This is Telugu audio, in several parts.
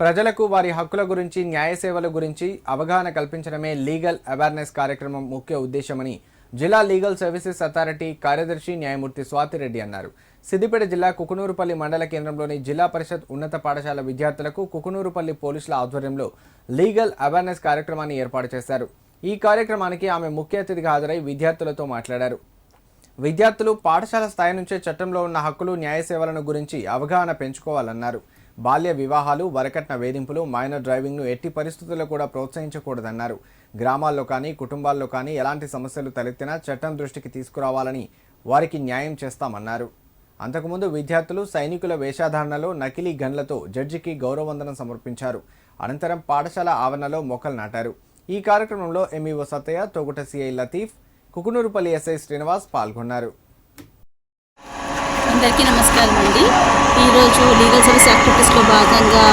ప్రజలకు వారి హక్కుల గురించి న్యాయ సేవల గురించి అవగాహన కల్పించడమే లీగల్ అవేర్నెస్ కార్యక్రమం ముఖ్య ఉద్దేశమని జిల్లా లీగల్ సర్వీసెస్ అథారిటీ కార్యదర్శి న్యాయమూర్తి స్వాతిరెడ్డి అన్నారు. సిద్దిపేట జిల్లా కుకునూరుపల్లి మండల కేంద్రంలోని జిల్లా పరిషత్ ఉన్నత పాఠశాల విద్యార్థులకు కుకునూరుపల్లి పోలీసుల ఆధ్వర్యంలో లీగల్ అవేర్నెస్ కార్యక్రమాన్ని ఏర్పాటు చేశారు. ఈ కార్యక్రమానికి ఆమె ముఖ్య అతిథిగా హాజరై విద్యార్థులతో మాట్లాడారు. విద్యార్థులు పాఠశాల స్థాయి నుంచే చట్టంలో ఉన్న హక్కులు న్యాయ సేవలను గురించి అవగాహన పెంచుకోవాలన్నారు. బాల్య వివాహాలు వరకట్న వేధింపులు మైనర్ డ్రైవింగ్ను ఎట్టి పరిస్థితుల్లో కూడా ప్రోత్సహించకూడదన్నారు. గ్రామాల్లో కానీ కుటుంబాల్లో కానీ ఎలాంటి సమస్యలు తలెత్తినా చట్టం దృష్టికి తీసుకురావాలని వారికి న్యాయం చేస్తామన్నారు. అంతకుముందు విద్యార్థులు సైనికుల వేషధారణలో నకిలీ గన్లతో జడ్జికి గౌరవవందనం సమర్పించారు. అనంతరం పాఠశాల ఆవరణలో మొక్కలు నాటారు. ఈ కార్యక్రమంలో MEO Sattaiah Thoguta CI Latif Kukunoorpally SI Srinivas పాల్గొన్నారు. అందరికీ నమస్కారం అండి. ఈరోజు లీగల్ సర్వీస్ యాక్టివిటీస్లో భాగంగా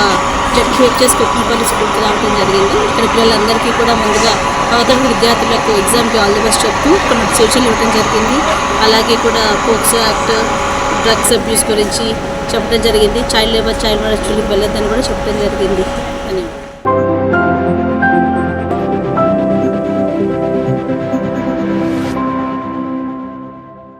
జడ్జిహెచ్ఎస్ కుక్కనపల్లి స్కూల్కి రావడం జరిగింది. ఇక్కడ పిల్లలందరికీ కూడా ముందుగా అవతల విద్యార్థులకు ఎగ్జామ్కి ఆల్ ది బెస్ట్ చెప్తూ కొన్ని సూచనలు ఇవ్వడం జరిగింది. అలాగే కూడా పోక్సో యాక్ట్ డ్రగ్స్ అబ్యూస్ గురించి చెప్పడం జరిగింది. చైల్డ్ లేబర్ చైల్డ్ మ్యారేజ్ వెళ్ళొద్దని కూడా చెప్పడం జరిగింది.